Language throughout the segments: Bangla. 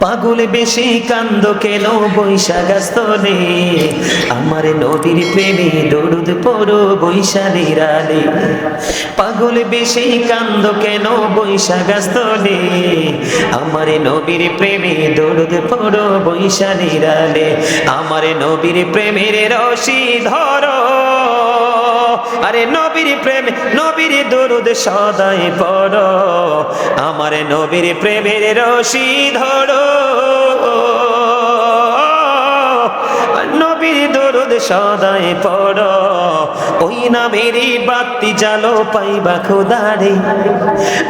পাগল বেশি কান্দ কেন বৈশাখাস্তলে আমার নবীর প্রেমে দরুদ পড়ো বৈশালীর আলে পাগল বেশি কান্দ কেন বৈশাখাস্তলে আমার নবীর প্রেমে দরুদ পড়ো বৈশালীর আলে আমার নবীর প্রেমের রশি ধরো। আরে নবীর প্রেম নবীর দরুদ সদাই পড়ো। আমার নবীর প্রেমের রশি ধরো। সদাই পড়। ওই নামেরই বাতি জালো পাইবা খোদারে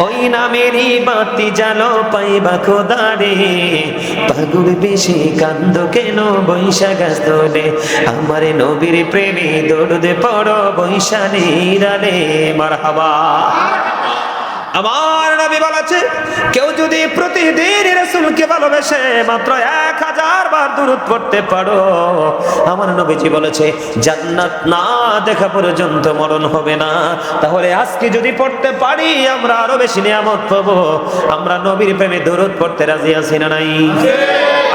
ওই নামেরই বাতি জালো পাইবা খোদারে পাগুল বেশি কান্দ কেন বৈশাখ স্তলে আমার নবীর প্রেমে দরুদ পড়ো বৈশালীর আলে। মারহাবা। আমার নবী বলেছে, কেউ যদি প্রতিদিন রাসূলকে ভালোবেসে মাত্র এক হাজার বার দূরত পড়তে পারো, আমার নবীজি বলেছে, জান্নাত না দেখা পর্যন্ত মরণ হবে না। তাহলে আজকে যদি পড়তে পারি, আমরা আরও বেশি নিয়ামত পাবো। আমরা নবীর প্রেমে দূরত পড়তে রাজি আছি না নাই?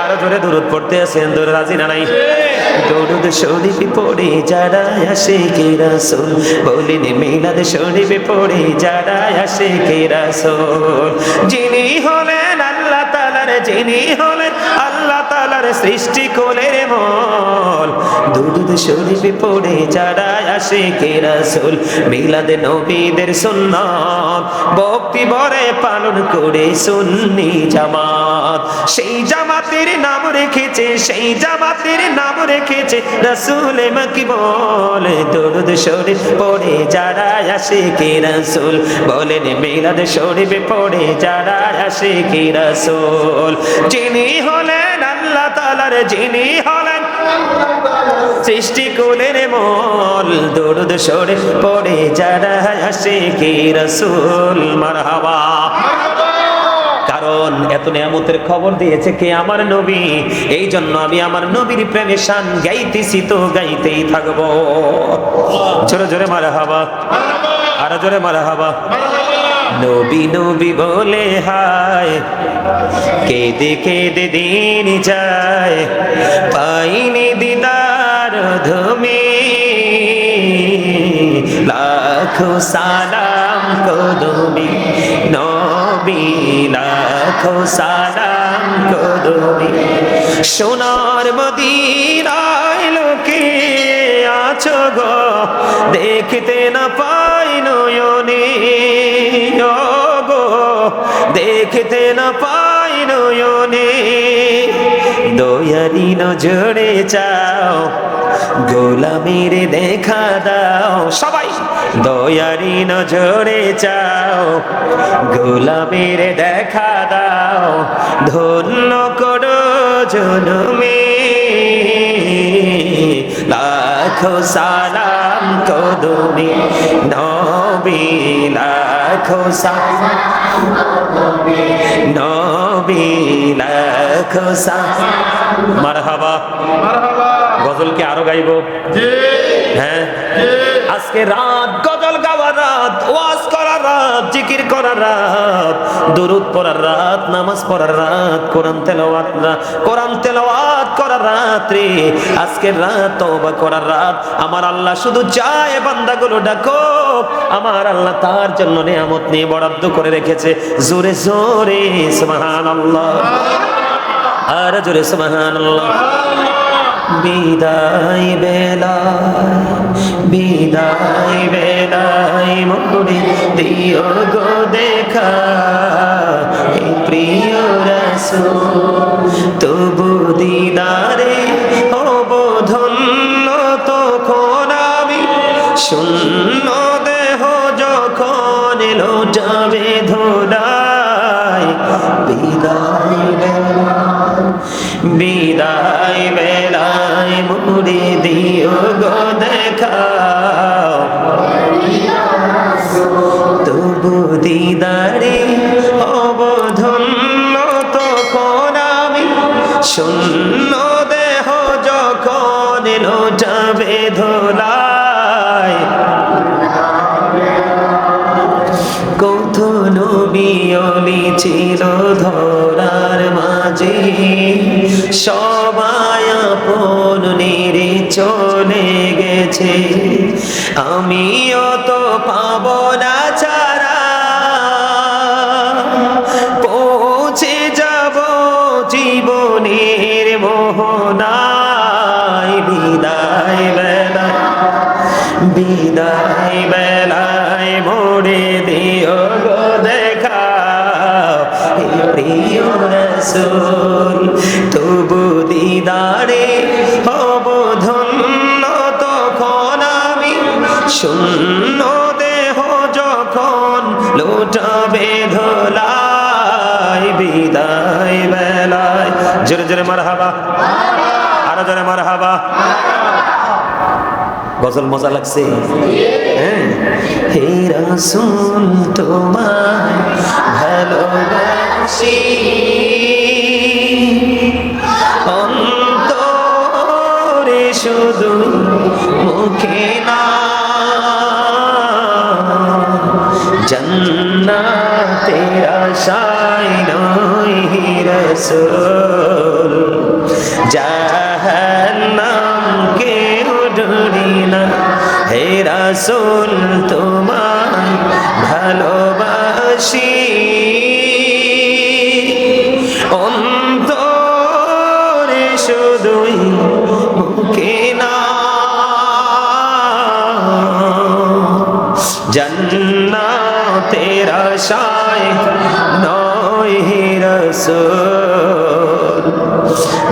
আরও জোরে দূরত পড়তে আছেন দূর রাজি না নাই? দরুদ শরীফ পড়ে যারা আসে কে রাসূল? বলিন, মিলাদ শরীফ পড়ে যারা আসে কে রাসূল? যিনি হলেন যিনি হলেন আল্লাহ তাআলার সৃষ্টি কোলের মল। শরীফ পড়ে আসে কে রাসূল? মিলাদ নবীদের ভক্তি ভরে পালন করে সুন্নি জামাত। সেই জামাতের নাম রেখেছে, সেই জামাতের নাম রেখেছে রসুল মাকি বলে। দরুদ শরীফ পড়ে যারা আসে কে রসুল বলেন মিলাদ শরীফ পড়ে যারা আসে কে রসুল। যিনি হলেন আল্লাহ তালার যিনি হলেন সৃষ্টি কোলের মল। দরুদ শরীফ পড়ে যারা আসে কে রসুল, মারহাবা। কারণ এত নিয়ামতের খবর দিয়েছে কে আমার নবী? এই জন্য আমি আমার নবীর প্রেমে শান গাইতেছি, তো গাইতেই থাকব। জোরে জোরে মারা হাবা আরও জোরে মারা হাবা নবী নবী বলে, হায়, কেঁদে কেঁদে দিন যায়, পাইনি দিদার ধমি। লাখো সালাম কদমি লাখো, সালাম কদমি সোনার মদিনায় লোকে আছো গো, দেখতে না পাই নয়নে। গো, দেখতে না পাই নয়নে। দয়ারি জোরে চাও, গোলামির দেখা দাও। সবাই দয়ারি নজরে চাও, গোলামির দেখা দাও। ধন্য করো জনমে। লাখো সালাম কদমে নবী লাখো সালাম নবী লাখো সালাম মারহাবা গজল কি আরও গাইবো হ্যাঁ আজকে রাত গজল গাওয়ার রাত ওয়াজ করার রাত, জিকির করার রাত, দুরুদ পড়ার রাত, নামাজ পড়ার রাত, কোরআন তেলাওয়াত রাত কোরআন তেলাওয়াত করার রাত রে। আজকের রাত তওবা করার রাত। আমার আল্লাহ শুধু চায় বান্দাগুলো ডাকো। আমার আল্লাহ তার জন্য নিয়ামত নিয়ে বরাদ্দ করে রেখেছে। জোরে জোরে, সুবহানাল্লাহ। আর জোরে, সুবহানাল্লাহ। বিদায় বেলায় বিদায় বেলায় মোরে দিও গো দেখা। প্রিয় রসুল, তবু দিদারে হব ধন্য তখন আমি শূন্য দেহ যখন এলো যাবে ধরায় বিদায় বেলায় বিদায় বেলায় মুড়ি দিও গো দেখাও গেছে আমিও তো পাবো না ছাড়া। পৌঁছে যাব জীবনের মোহনায়। বিদায় বেলা বিদায় বেলায় মোড়ে দিও গো দেখা। প্রিয় রসুল শূন্য দেহ যখন লুটাবে ধোলাই, বিদায় বেলায়। জোরে জোরে মার হাবা আরও জোরে মার হাবা গজল মজা লাগছে। হ্যাঁ। রাসূল, তোমায় ভালোবাসি। জন্নাতের আশায় নয় হে রাসূল। জাহান্নাম কেউ ডরি না হে রাসূল তোমায় ভালোবাসি। আশায় নয় হে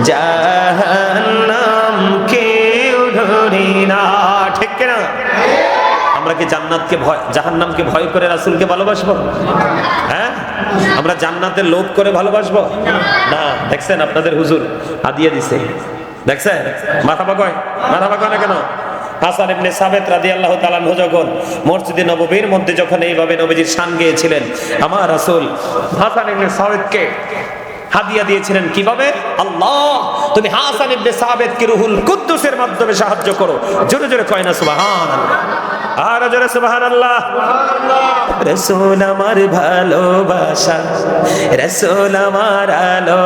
জাহান্নাম কেউ ধরি না, ঠিক কিনা? আমরা কি জান্নাতকে ভয়, জাহান্নামকে ভয় করে রাসূলকে ভালোবাসবো? হ্যাঁ? আমরা জান্নাতের লোভ করে ভালোবাসবো? না, দেখছেন আপনাদের হুজুর হাদিয়া দিছে। দেখছেন? মাথা পাকয়? মাথা পাকয় না কেন? হাসান ইবনে সাবেত রাদিয়াল্লাহু তাআলা আনহু যখন মসজিদে নববীর মধ্যে যখন এইভাবে নবীজির শান গেয়েছিলেন, আমার রাসূল হাসান ইবনে সাবেতকে হাদিয়া দিয়েছিলেন কীভাবে? আল্লাহ, তুমি হাসান ইবনে সাবেতকে রুহুল কুদ্দুসের মাধ্যমে সাহায্য করো। জোরে জোরে কয় না, সুবহানাল্লাহ। আর জোরে, সুবহানাল্লাহ। রসুল আমার ভালোবাসা, রসুল আমার আলো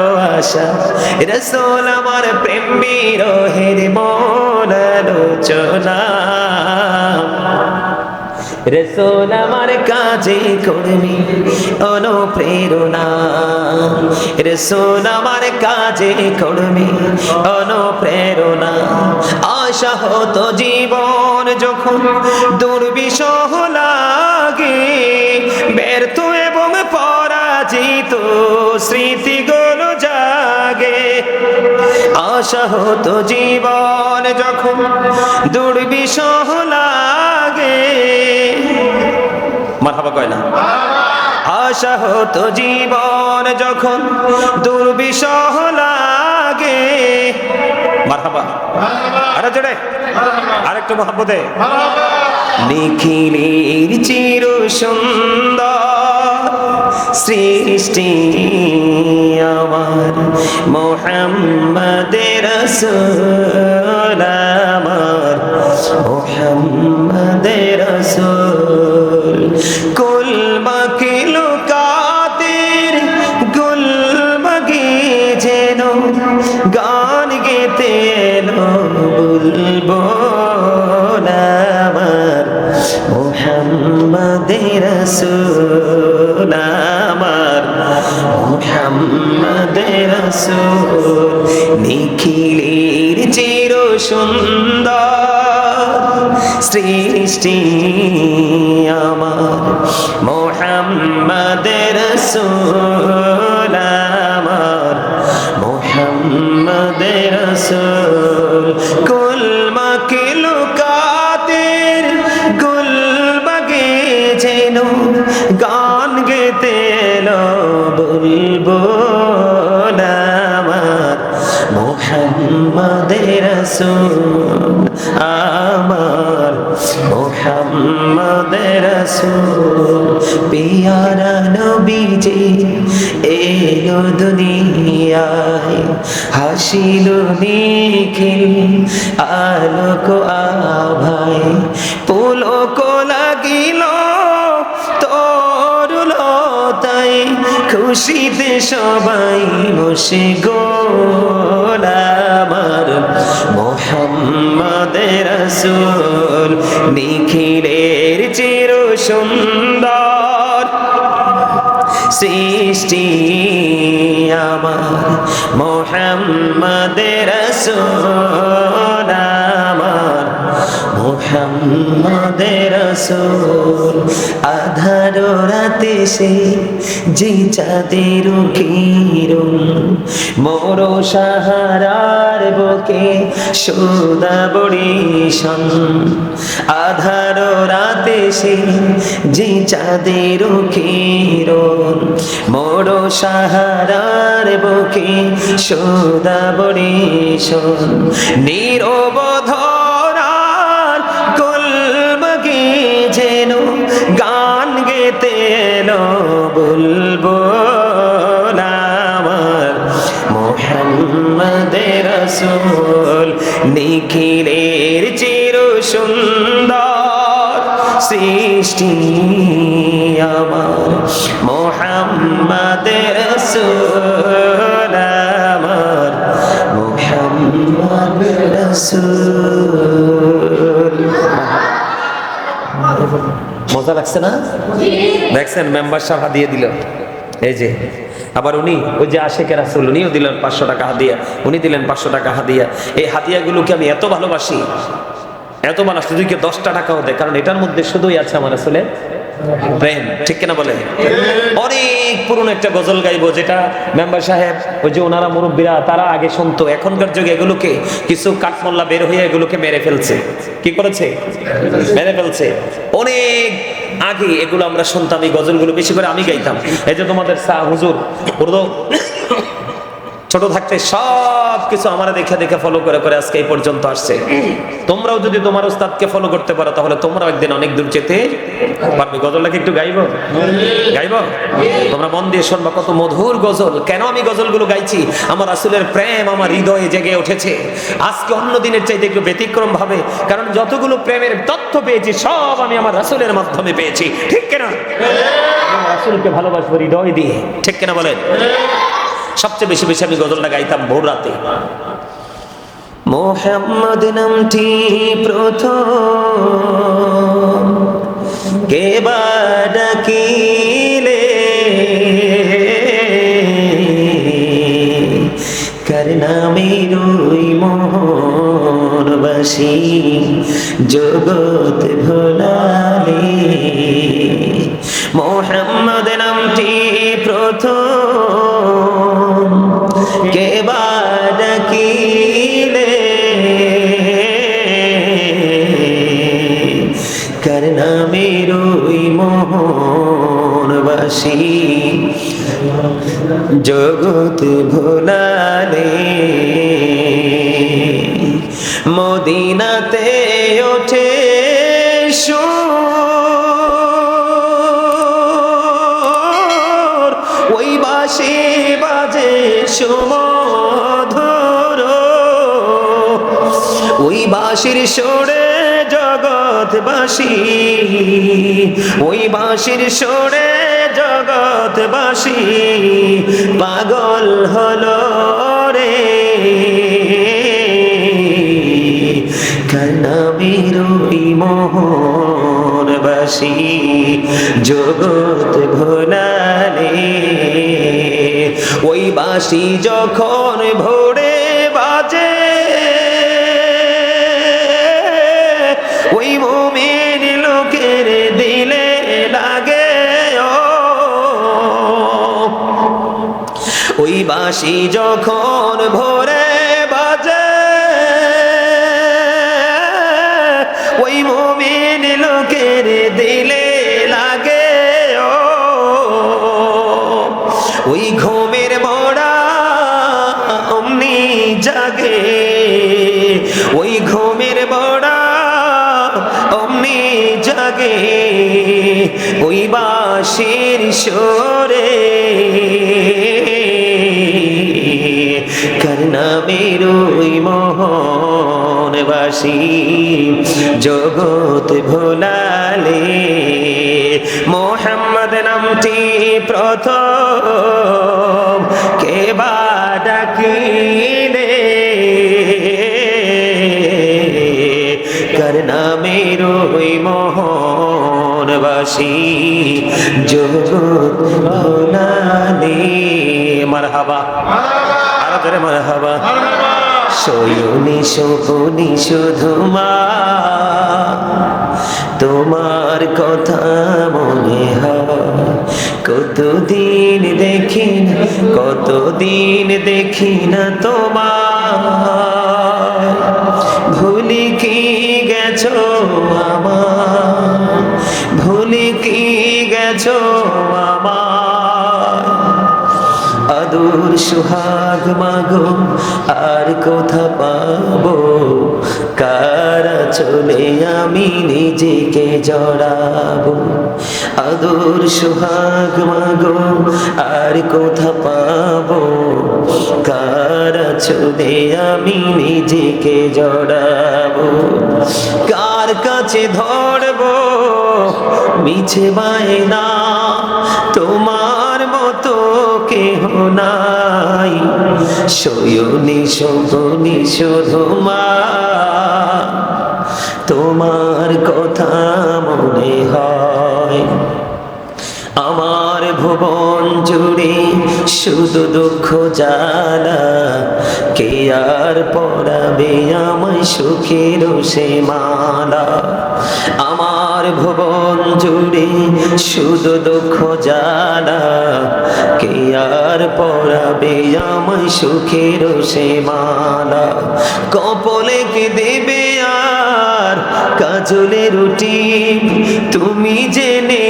রসুল আমার প্রেম বিরোহের মন আলোচনা। রসুল আমার কাজে কর্মী অনুপ্রেরণা। রসুল আমার কাজে কর্মী অনুপ্রেরণা। আশা হতো জীবন যখন দুর্বিষহ লাগে, ব্যর্থ এবং পরাজিত স্মৃতিগুলো জাগে আশা হতো জীবন যখন দুর্বিষহ লাগে। মাথাবা কয় না? আশা হতো জীবন যখন দুর্বিষহ লাগে। মারহাবা। আরে জোরে। আরেকটু মহাব্বতে। নিখিলের চির সুন্দর সৃষ্টি আমার, মোহাম্মদের রসুল আমার, মোহাম্মদের রসুল। কুল বাকিল কাদের গুল যেন, গান আমার, মোহাম্মদের রসুল। নিখিলের চির সুন্দর। সৃষ্টি আমার মোহাম্মদের রসুল আমার মোহাম্মদের রসুল রসুল, আমার মোহাম্মদের রসুল, পিয়ারা নবীজি এলো দুনিয়ায় হাসিল নিখিল, আলোক আভাই পুলক লাগিল খুশিতে সবাই বসে গোল মোহাম্মদের রসুল নিখিলের চির সুন্দর সৃষ্টি আমার মোহাম্মদ রসুল। মোহাম্মদের রসুল, আধার রাতে সে যে চাঁদের কিরণ মোর সাহারার বুকে সোদা বড়িশন আধার রাতে সে যে চাঁদের কিরণ মোর সাহারার বুকে সোদা বড়িশন নিরবধরার বলব আমার মোহাম্মদের রসুল নিখিলের চির সুন্দর সৃষ্টি আমার মোহাম্মদের রসুল আমার মোহাম্মদ রসুল। মজা লাগছে না? দেখছেন মেম্বার সাহেব দিয়ে দিল। এই যে, আবার উনি, ওই যে আশেখ রাসুল, উনিও দিলেন পাঁচশো টাকা হাদিয়া উনি দিলেন পাঁচশো টাকা হাদিয়া এই হাদিয়াগুলোকে আমি এত ভালোবাসি, এত যদি কেউ দশটা টাকাও দেয় কারণ এটার মধ্যে শুধুই আছে আমার আসলে প্রেম, ঠিক কিনা বলে? অনেক পুরনো একটা গজল গাইবো যেটা মেম্বার সাহেব, ওই যে ওনারা মুরব্বীরা, তারা আগে শুনতো। এখনকার যুগে এগুলোকে কিছু কাঠমোল্লা বের হয়ে এগুলোকে মেরে ফেলছে। কি করেছে? মেরে ফেলছে। অনেক আগে এগুলো আমরা শুনতাম, এই গজলগুলো বেশি করে আমি গাইতাম। এই যে তোমাদের শাহ হুজুর ছোট থাকতে সব কিছু আমরা দেখে দেখে ফলো করে করে আজকে এই পর্যন্ত আসছে। তোমরাও যদি তোমার উস্তাদকে ফলো করতে পারো তাহলে তোমরাও একদিন অনেক দূর যেতে পারবে। গজলটাকে একটু গাইবো? গাইবো? তোমরা মন দিয়ে শুনবা কত মধুর গজল। কেন আমি গজলগুলো গাইছি? আমার আসলের প্রেম আমার হৃদয়ে জেগে উঠেছে। আজকে অন্য দিনের চাইতে একটু ব্যতিক্রম ভাবে কারণ যতগুলো প্রেমের তথ্য পেয়েছি সব আমি আমার রাসুলের মাধ্যমে পেয়েছি। ঠিক কিনা? রাসুলকে ভালোবাসবো হৃদয় দিয়ে। ঠিক কিনা বলেন? সবচেয়ে বেশি বেশি আমি গজলটা গাইতাম ভোর রাতে। মোহাম্মদ নামটি প্রথম, কে বা ডাকিলে? কার নামে রই মোহনবাসী জগৎ ভোলালে জগৎ ভোলালে, মদিনাতে ওঠে সুর। ওই বাসে বাজে সুমধুর। ওই বাঁশির সরে জগৎবাসী, ওই বাঁশির সরে জগৎবাসী, পাগল হলো রে। কানামের ওই মোহনবাসী জগৎ ভোলালে। ওই বাসি যখন ভোরে বাজে, ওই মুমিন লোকের দিলে লাগে ওই বাঁশি যখন ভোরে বাজে, ওই মুমিন লোকের দিলে লাগে, ও, ওই ঘুমের মোড়া অমনি জাগে, ওই ঘুমের মোড়া অমনি জাগে, ওই বাঁশির সরে নামের ওই মোহনবাসী। জগৎ ভোলালে মোহাম্মদ নামটি প্রথম। কে বা ডাকিলে? কার নামের ওই মোহনবাসী? জগৎ ভোলালে। মারহাবা। ধরে মারহাবা। সয়নি শুধু মা। তোমার কথা মনে হয়। কতদিন দেখি না কতদিন দেখি না তোমার ভুলি কি গেছো আমার ভুলি কি গেছো আমার আদর সুহাগ মাগো, আর কোথা পাবো? কারা চলে আমি নিজেকে জড়াবো? আদর সুহাগ মাগো, আর কোথা পাবো? কারা চলে আমি নিজেকে জড়াবো? কার কাছে ধরবো? মিছে বায়না তোমার নাই। সয়নি শোভনি শুধু মা। তোমার কথা মনে হয়। আমার ভুবন জুড়ে শুধু দুঃখ জ্বালা কে আর পড়াবে আমায় সুখের সে মালা? আমার ভুবন জুড়ে শুধু দুঃখ জ্বালা কে আর পড়াবে আমায় সুখের সে মালা? কপলে কে দেবে আর কাজলে রুটি? তুমি জেনে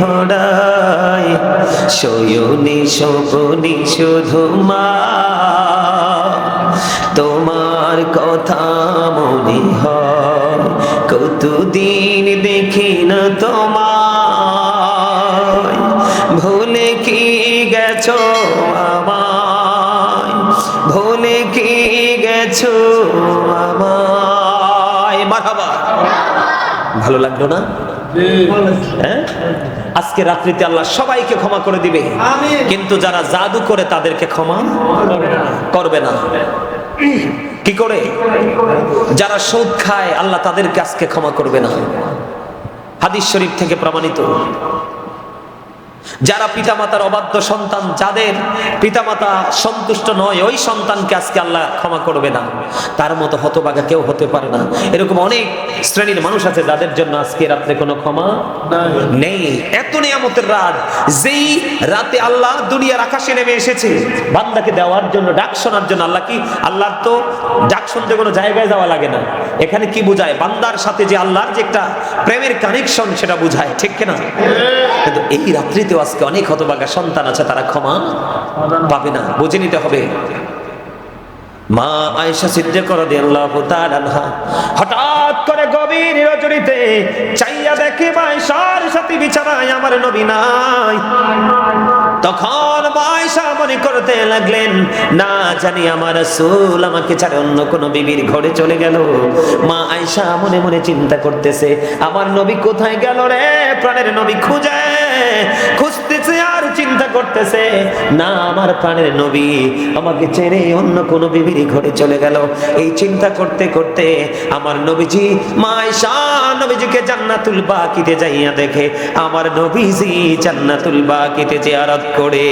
ধরায় সয়নি সপনি শুধু মা। তোমার কথা মনে হয় কতদিন দেখি না তোমার ভুলে কি গেছো আমায়? ভুলে কি গেছো আমায়? মারহাবা। ভালো লাগল না? হ্যাঁ? আজকে রাত্রিতে আল্লাহ সবাইকে ক্ষমা করে দিবে। কিন্তু যারা জাদু করে তাদেরকে ক্ষমা করবে না। কি করে? যারা সুদ খায়, আল্লাহ তাদেরকে আজকে ক্ষমা করবে না। হাদিস শরীফ থেকে প্রমাণিত। যারা পিতামাতার অবাধ্য সন্তান যাদের পিতামাতা সন্তুষ্ট নয় ওই সন্তানকে আজকে আল্লাহ ক্ষমা করবে না। তার মতো হতবাগা কেউ হতে পারে না। এরকম অনেক শ্রেণির মানুষ আছে যাদের জন্য আজকে রাত্রে কোনো ক্ষমা নেই। এত নিয়ামতের রাত যেই রাতে আল্লাহ দুনিয়ার আকাশে নেমে এসেছে বান্দাকে দেওয়ার জন্য ডাক শোনার জন্য আল্লাহ কি আল্লাহর তো ডাক শুনতে কোনো জায়গায় যাওয়া লাগে না। এখানে কি বোঝায়? বান্দার সাথে যে আল্লাহর যে একটা প্রেমের কানেকশন সেটা বোঝায়। ঠিক কিনা? কিন্তু এই রাত্রিতেও আজকে অনেক হতভাগা সন্তান আছে, তারা ক্ষমা পাবে না, বুঝে নিতে হবে। মা আয়েশা সিদ্ধ করে আনহা হঠাৎ করে গভীর রজনীতে চাইয়া দেখে মা আয়েশার সাথে বিছানায় আমার নবী নাই। তখন মা আয়েশা মনে করতে লাগলেন, না জানি আমার আমাকে অন্য বিবির ঘরে চলে গেল। মা আয়েশা মনে মনে চিন্তা করতেছে, আমার নবী কোথায় গেল রে? প্রাণের নবী খুঁজে, খুঁজতেছে আর চিন্তা করতেছে, না, আমার প্রাণের নবী আমাকে ছেড়ে অন্য কোন বিবির ঘরে চলে গেল। এই চিন্তা করতে করতে আমার নবীজি মায়েশা নবীজিকে জান্নাতুল বাকিতে যাইয়া দেখে আমার নবীজি জান্নাতুল বাকিতে জিয়ারত করে।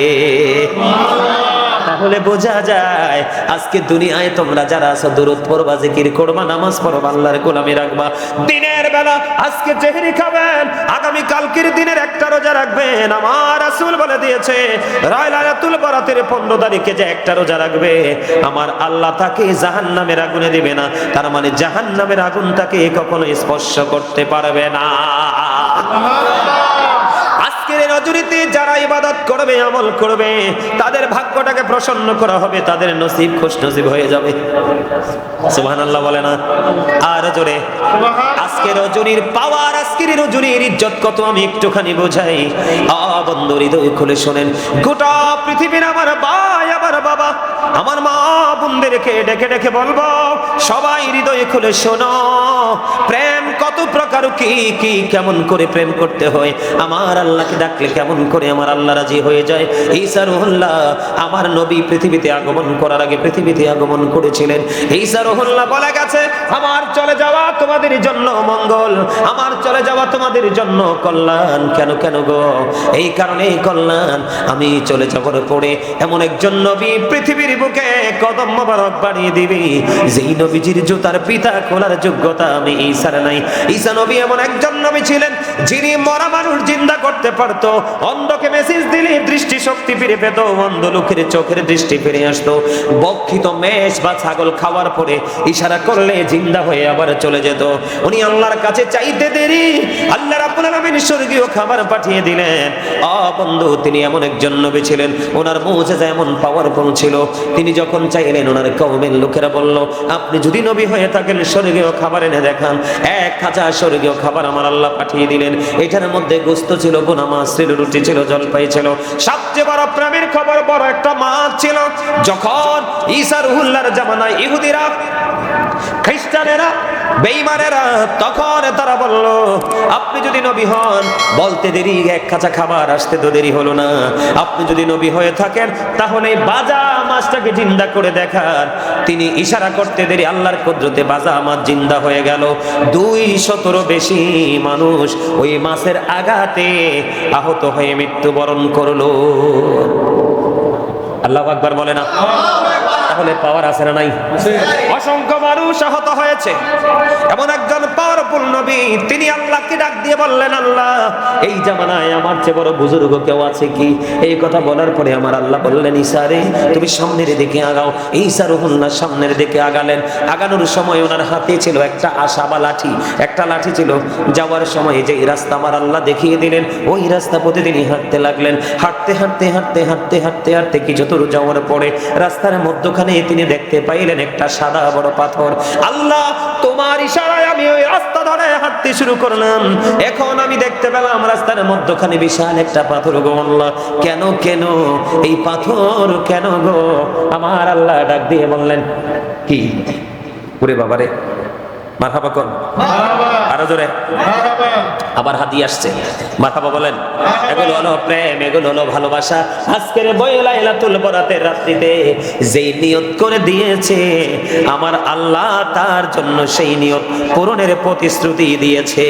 তাহলে বোঝা যায় আজকে দুনিয়ায় তোমরা যারা আছো দূরত পড়বা জিকির করবা নামাজ পড়বা আল্লাহর গোলামি রাখবা। দিনের বেলা আজকে চেহারি খাবেন আগামী কালকের দিনের একটা রোজা রাখবেন। আমার রাসূল বলে দিয়েছে রায়লাতুল বরাতের 15 তারিখে যে একটা রোজা রাখবে আমার আল্লাহ তাকে জাহান্নামের আগুনে দিবে না। তার মানে জাহান্নামের আগুন তাকে কখনো স্পর্শ করতে পারবে না। আজকের জুড়িতে যারা ইবাদত করবে, আমল করবে, তাদের ভাগ্যটাকে প্রসন্ন করা হবে, তাদের নসিব খুশ নসিব হয়ে যাবে। সুবহানাল্লাহ বলে না? আর জোরে, আজকে রজনীর পাওয়ার, আজকের রজনীর ইজ্জত কত আমি একটুখানি বোঝাই। বন্ধু হৃদয় খুলে শোনেন, গোটা পৃথিবীর আমার ভাই, আমার বাবা, আমার মা বোনদেরকে ডেকে ডেকে বলব, সবাই হৃদয় খুলে শোনো, প্রেম কত প্রকার, কি কি, কেমন করে প্রেম করতে হয়, আমার আল্লাহকে ডাকলে কেমন করে আমার আল্লাহ রাজি হয়ে যায়। ঈসা রুহুল্লাহ আমার নবী পৃথিবীতে আগমন করার আগে পৃথিবীতে আগমন করেছিলেন। ঈসা রুহুল্লাহ বলে গেছে, আমার চলে যাওয়া তোমাদের জন্য মঙ্গল, আমার চলে যাওয়া তোমাদের জন্য কল্যাণ। কেন কেন গো? এই কারণে কল্যাণ, আমি চলে যাবার পরে এমন একজন নবী পৃথিবীর বুকে কদম মোবারক বাড়িয়ে দিবি। যেই নবীজির জুতার পিতা খোলার যোগ্যতা আমি ঈসার নাই। ঈসা নবী এমন একজন নবী ছিলেন, যিনি মরা মানুষ জিন্দা করতে পারতো অন্ধকে মেসেজ দিলে দৃষ্টি শক্তি ফিরে পেত অন্ধ লোকের চোখের দৃষ্টি ফিরে আসতো। বক্ষিত মেষ বা ছাগল খাওয়ার পরে ইশারা করলে জিন্দা হয়ে আবার চলে যেত। উনি আল্লাহর কাছে চাইতে দেরি, আল্লাহ রাব্বুল আলামিন স্বর্গীয় খাবার পাঠিয়ে দিলেন। আ বন্ধু, তিনি এমন একজন নবী ছিলেন, ওনার মুজিজা এমন পাওয়ারফুল ছিল। তিনি যখন চাইলেন, ওনার কওমের লোকেরা বলল, আপনি যদি নবী হয়ে থাকেন, স্বর্গীয় খাবার এনে দেখান। এক খাঁচা স্বর্গীয় খাবার আমার আল্লাহ পাঠিয়ে দিলেন। এটার মধ্যে গোস্ত ছিল, বোনা মাছ, রুটি ছিল ছিল সবচেয়ে বড় প্রেমের খবর, বড় একটা মাছ ছিল। যখন ঈসা রুহুল্লাহর জামানায় ইহুদিরা, খ্রিস্টানেরা, বেঈমানেরা, তখন তারা বলল, আপনি যদি নবী হন, বলতে দেরি, এক কাঁচা খাবার আসতে তো দেরি হলো না। আপনি যদি নবী হয়ে থাকেন, তাহলে বাজা মাছটাকে জিন্দা করে দেখান। তিনি ইশারা করতে দেরি, আল্লাহর কুদরতে বাজা মাছ জিন্দা হয়ে গেল। দুই শতরও বেশি মানুষ ওই মাছের আঘাতে আহত হয়ে মৃত্যুবরণ করল। আল্লাহ আকবার বলে না? তাহলে পাওয়ার আছে না নাই? অসংখ্য মানুষ আহত হয়েছে। এমন একজন পাওয়ারফুল নবী, তিনি আল্লাহকে ডাক দিয়ে বললেন, আল্লাহ, এই জামানায় আমার চেয়ে বড় বুজুর্গ কেউ আছে কি? এই কথা বলার পরে আমার আল্লাহ বললেন ইসারে তুমি সামনের দিকে আগাও। ঈসা রহুল্লাহ সামনের দিকে আগালেন। আগানোর সময় ওনার হাতে ছিল একটা আশা বা লাঠি। একটা লাঠি ছিল। যাওয়ার সময় যে রাস্তা আমার আল্লাহ দেখিয়ে দিলেন, ওই রাস্তা প্রতিদিনই হাঁটতে লাগলেন। হাঁটতে হাঁটতে হাঁটতে হাঁটতে হাঁটতে হাঁটতে কিছু দূর যাওয়ার পরে রাস্তার মধ্যখানে তিনি দেখতে পাইলেন একটা সাদা বড় পাথর। আল্লাহ তোমার ইশারায় আমি ওই রাস্তা ধরে হাঁটতে শুরু করলাম। এখন আমি দেখতে পেলাম রাস্তার মধ্যখানে বিশাল একটা পাথর গো আল্লাহ। কেন কেন? এই পাথর কেন গো? আমার আল্লাহ ডাক দিয়ে বললেন, কি? ওরে বাবারে, মারহাবা কর। আরও জোরে। আবার হাতি আসছে। বলেন, এগুলো হলো প্রেম, এগুলো হলো ভালোবাসা। আজকের বরাতের রাত্রিতে যেই নিয়ত করে দিয়েছে, আমার আল্লাহ তার জন্য সেই নিয়ত পূরণের প্রতিশ্রুতি দিয়েছে।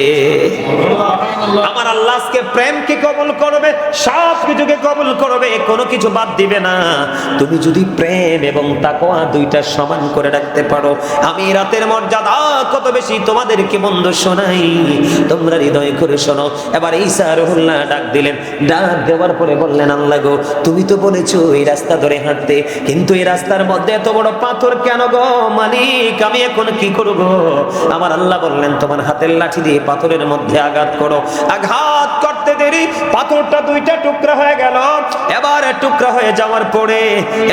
আমার আল্লাহ আজকে প্রেমকে কবুল করবে, সব কিছুকে কবুল করবে, কোনো কিছু বাদ দিবে না। তুমি যদি প্রেম এবং তাকওয়া দুইটা সমান করে রাখতে পারো, আমি রাতের মর্যাদা কত বেশি তোমাদেরকে বন্ধ শোনাই তোমরা হৃদয় করে শোনো। এবার ঈসা রহুল্লাহ ডাক দিলেন। ডাক দেওয়ার পরে বললেন, আল্লাহ গো, তুমি তো বলেছ এই রাস্তা ধরে হাঁটতে। কিন্তু এই রাস্তার মধ্যে এত বড় পাথর কেন গো? মালিক, আমি এখন কি করব? আমার আল্লাহ বললেন, তোমার হাতের লাঠি দিয়ে পাথরের মধ্যে আঘাত করো। আঘাত দেরি পাথরটা দুইটা টুকরা হয়ে গেল। এবার টুকরা হয়ে যাওয়ার পরে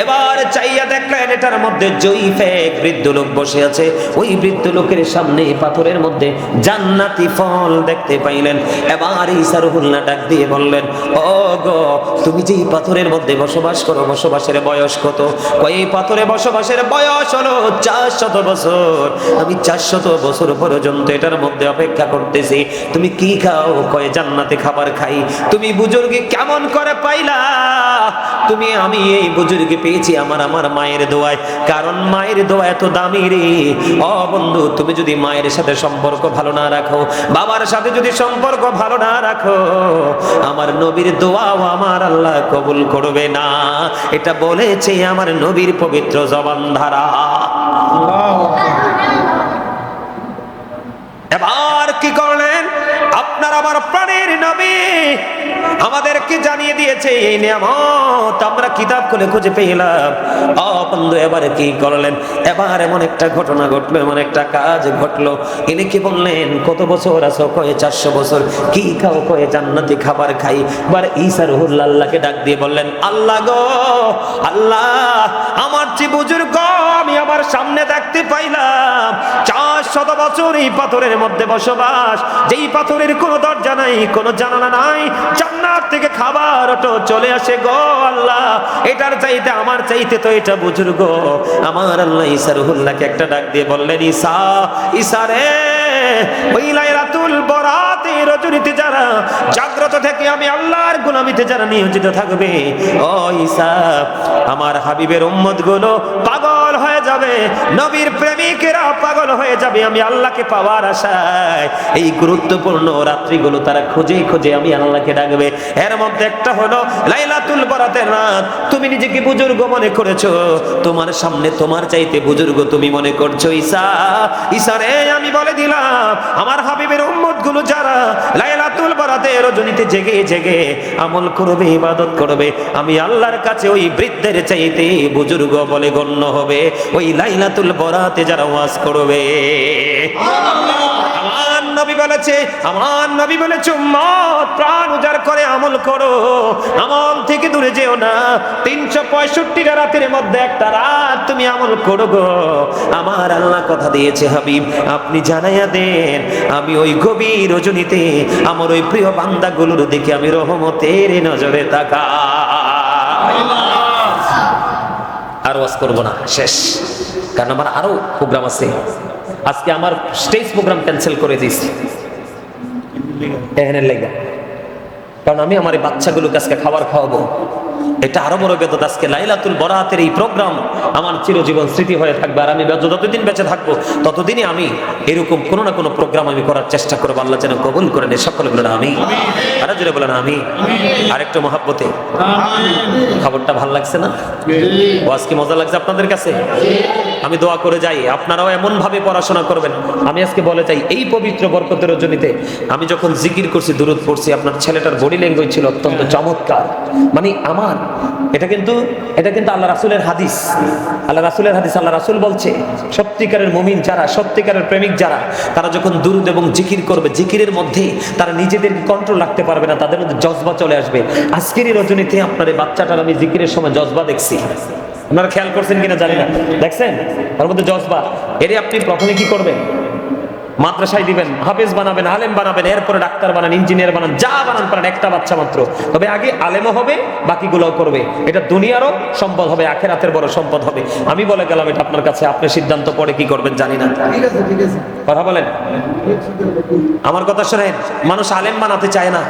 এবার চাইয়া দেখলেন এটার মধ্যে জয়ীফে এক বৃদ্ধ লোক বসে আছে। ওই বৃদ্ধ লোকের সামনে পাথরের মধ্যে জান্নাতি ফল দেখতে পাইলেন। এবার ইসারুহুল্লাহ ডাক দিয়ে বললেন ও গো তুমি যে পাথরের মধ্যে বসবাস করো, বসবাসের বয়স কত? এই পাথরে বসবাসের বয়স হলো চারশত বছর। আমি চারশত বছর পর্যন্ত এটার মধ্যে অপেক্ষা করতেছি। তুমি কি খাও? কয়, জান্নাতে খাবার খাই। তুমি বুজুর্গে কেমন করে পাইলা? তুমি, আমি এই বুজুর্গে পেয়েছি আমার আমার মায়ের দোয়ায়। কারণ মায়ের দোয়া এত দামি রে। ও বন্ধু, তুমি যদি মায়ের সাথে সম্পর্ক ভালো না রাখো, বাবার সাথে যদি সম্পর্ক ভালো না রাখো, আমার নবীর দোয়াও আমার আল্লাহ কবুল করবে না। এটা বলেছে আমার নবীর পবিত্র জবান ধারা এবার কি করলেন আপনার আমার প্রাণের নবী আমাদেরকে জানিয়ে দিয়েছে, এই নিয়ামত আমরা কিতাব খুলে খুঁজে পেলাম। বন্ধু, এবারে কি করলেন? এবার এমন একটা ঘটনা ঘটলো, এমন একটা কাজ ঘটলো। ইনি কি বললেন, কত বছর আছো? কয়ে চারশো বছর। কি খাও? কয়ে জান্নাতি খাবার খাই। ঈসা রহুল্লা আল্লাহকে ডাক দিয়ে বললেন, আল্লাহ গো, আল্লাহ, আমার যে বুজুর্গ, আমি আমার সামনে দেখতে পাইলাম। চার শত বছর এই পাথরের মধ্যে বসবাস। যেই পাথরের কোনো দরজা নাই, কোনো জানালা নাই, জান্নাত থেকে খাবার ওটো চলে আসে গো আল্লাহ। এটার চাইতে, আমার চাইতে তো এটা বুজুর্গ। আমার আল্লাহ ইসার হুল্লাকে একটা ডাক দিয়ে বললেন ঈসা ঈসা রে, ওই লাইলাতুল রজনীতে যারা, জাগ্রত থেকে আমি আল্লাহর গোলামিতে যারা নিয়োজিত থাকবে, ও ঈসা, আমার হাবিবের উম্মতগুলো পাগল হয়ে যাবে, নবীর প্রেমিকেরা পাগল হয়ে যাবে, আমি আল্লাহকে পাওয়ার আশায়। এই গুরুত্বপূর্ণ রাত্রিগুলো তারা খুঁজে খুঁজে আমি আল্লাহকে ডাকবে। এর মধ্যে একটা হলো লাইলাতুল বরাতের রাত। তুমি নিজেকে বুজুর্গ মনে করেছ, তোমার সামনে তোমার চাইতে বুজুর্গ তুমি মনে করছ, ঈসা। ঈসা রে, আমি বলে দিলাম, আমার হাবিবের উম্মতগুলো যারা লাইলাতুল বরাতের রজনীতে জেগে জেগে আমল করবে, ইবাদত করবে। আমি আল্লাহর কাছে ওই বৃদ্ধের চাইতে বুজুর্গ বলে গণ্য হবে। ওই লাইলাতুল বরাতে যারা ওয়াজ করবে। আমার নবী বলেছে, আমার নবী বলেছে, উম্মত, প্রাণ উজাড় করে আমল করো। আমল থেকে দূরে যেও না। তিনশো পঁয়ষট্টিটা রাতের মধ্যে একটা রাত তুমি আমল করো গো। আমার আল্লাহ কথা দিয়েছে, হাবিব, আপনি জানাইয়া দেন, আমি ওই গভীর রজনীতে আমার ওই প্রিয় বান্দাগুলোর দিকে আমি রহমতের নজরে তাকা আর ওয়াজ করব না, শেষ। কারণ আমার আরও প্রোগ্রাম আছে। আজকে আমার স্টেজ প্রোগ্রাম ক্যান্সেল করে দিয়েছি। এখানে লেগে। কারণ আমি আমার এই বাচ্চাগুলোকে আজকে খাবার খাওয়াবো। এটা আরও বড় বেদত। আজকে লাইলাতুল বরাতের এই প্রোগ্রাম আমার চিরজীবন স্মৃতি হয়ে থাকবে আর আমি যতদিন বেঁচে থাকব ততদিনই আমি এরকম কোনো না কোনো প্রোগ্রাম আমি করার চেষ্টা করব। আল্লাহ যেন কবুল করে নেই সকলে বলেন আমি আরও জোরে বলেন আমি আরেকটু মহাব্বতে। খবরটা ভালো লাগছে না? ওয়াজ কি মজা লাগছে আপনাদের কাছে? আমি দোয়া করে যাই। আপনারাও এমন ভাবে পড়াশোনা করবেন। আমি আজকে বলে চাই এই পবিত্র বরকতের রজনীতে আমি যখন জিকির করছি দূরত পড়ছি আপনার ছেলেটার বডি ল্যাঙ্গুয়েজ ছিল অত্যন্ত চমৎকার। মানে আমার এটা কিন্তু এটা কিন্তু আল্লাহ রাসুলের হাদিস। আল্লাহ রাসুলের হাদিস, আল্লাহ রাসুল বলছে, সত্যিকারের মুমিন যারা, সত্যিকারের প্রেমিক যারা, তারা যখন দুরুদ এবং জিকির করবে, জিকিরের মধ্যে তারা নিজেদের কন্ট্রোল রাখতে পারবে না, তাদের মধ্যে জজবা চলে আসবে। আজকের এই রজনীতে আপনার এই বাচ্চাটার আমি জিকিরের সময় জজবা দেখছি। আপনারা খেয়াল করছেন কিনা জানি না। দেখছেন? তার মধ্যে জজবা। এরে আপনি প্রথমে কি করবেন? মাদ্রাসায় দিবেন হাফেজ বানাবেন আলেম বানাবেন এরপরে ডাক্তার বানান ইঞ্জিনিয়ার বানান যা বানান পারেন একটা বাচ্চা মাত্র। তবে আগে আলেমও হবে বাকিগুলোও করবে। এটা দুনিয়ারও সম্পদ হবে আখেরাতের বড় সম্পদ হবে। আমি বলে গেলাম এটা আপনার কাছে আপনি সিদ্ধান্ত পরে কি করবেন জানি না। কথা বলেন? আমার কথা শোনেন মানুষ আলেম বানাতে চায় না।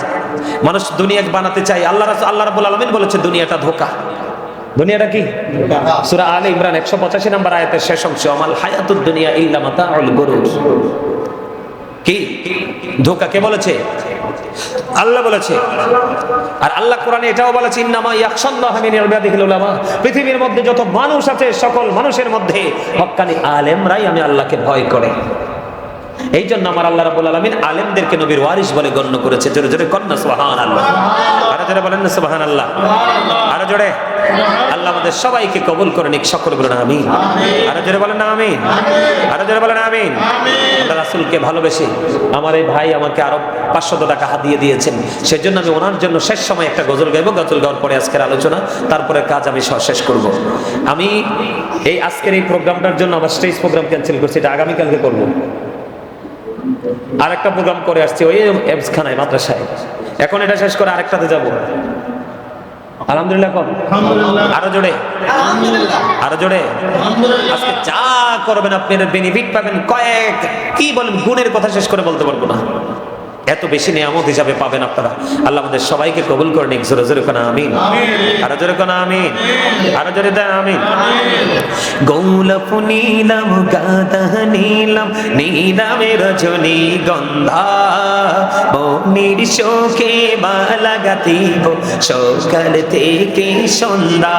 মানুষ দুনিয়া বানাতে চায়। আল্লাহ আল্লাহ রাবুল আলমিন বলেছে দুনিয়াটা ধোকা। দুনিয়াটা কি? সুরা আল ইমরান একশো পঁচাশি নম্বর আয়াতের শেষ অংশ আমাল হায়াতুদ দুনিয়া ইল্লা মাতাউল গুরুর। কি? ধোকা কে বলেছে? আল্লাহ বলেছে। আর আল্লাহ কোরআনে এটাও বলেছে, ইন্নামা ইয়াখশাল্লাহ মিন ইবাদিহিল উলামা। পৃথিবীর মধ্যে যত মানুষ আছে, সকল মানুষের মধ্যে হক্কানি আলেমরাই আমি আল্লাহকে ভয় করে। এই জন্য আমার আল্লাহ রাবুল আলমিন আলেমদেরকে নবীর ওয়ারিস বলে গণ্য করেছে। জোরে জোরে কন্যা সুবাহান আল্লাহ আরও জোরে বলেন না সুবাহান আল্লাহ আরও জোরে। আল্লাহ আমাদের সবাইকে কবুল করে নিক সকল বলেন আমি আরও জোরে বলেন না আমি আরও জোরে বলেন আমি আল্লাহ রাসুলকে ভালোবেসে আমার এই ভাই আমাকে আরও পাঁচশত টাকা হাতিয়ে দিয়েছেন। সেজন্য আমি ওনার জন্য শেষ সময় একটা গজল গাইবো। গজল গাওয়ার পরে আজকের আলোচনা তারপরে কাজ আমি শেষ করব। আমি এই আজকের এই প্রোগ্রামটার জন্য আমার স্টেজ প্রোগ্রাম ক্যান্সেল করছি এটা আগামীকালকে করব। আরেকটা প্রোগ্রাম করে আসছি ওই এমসখানায় মাদ্রাসায়। এখন এটা শেষ করে আরেকটাতে যাব। আলহামদুলিল্লাহ কম আরও জোরে। আরও জোরে। আজকে যা করবেন আপনি বেনিফিট পাবেন কয়েক। কি বলেন গুণের কথা শেষ করে বলতে পারব না। এত বেশি নিয়ামত হিসাবে পাবেন আপনারা। আল্লাহ আমাদের সবাইকে কবুল করে নিক। জোরে জোরে কোনা আমিন। আরও জোরে কোনা আমিন। আরও জোরে দেন আমিন। গৌলপ নীলম গাদা নীলম নীলমে রজনী গন্ধা। মনির শোকে মালা গাতিব সকাল থেকে সন্ধ্যা।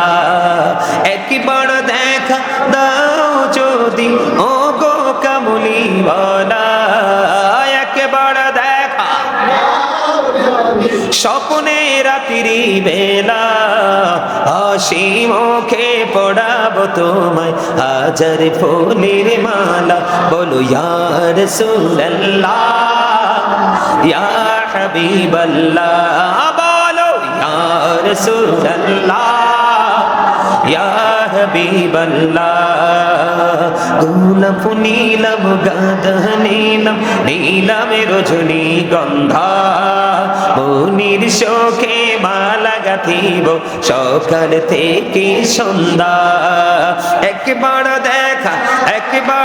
একবার দেখা দাও যদি, ও গো কামলি বলা। একবার দেখা স্বপ্নে বেলা, হাসি মুখে পড়াবো তোমায়, হাজার ফুলের মালা বলো ইয়ার সুল্লাহ ইয়া হাবিবাল্লাহ, বলো ইয়ার সুল্লাহ ইয়া হাবিবাল্লাহ। গোলাপ, নীলম গাধা নীলম, নীলমে, রজনী, গন্ধা, মনির শোকে মালা গাথিব, সকাল থেকে সন্ধ্যা। একবার দেখা, একবার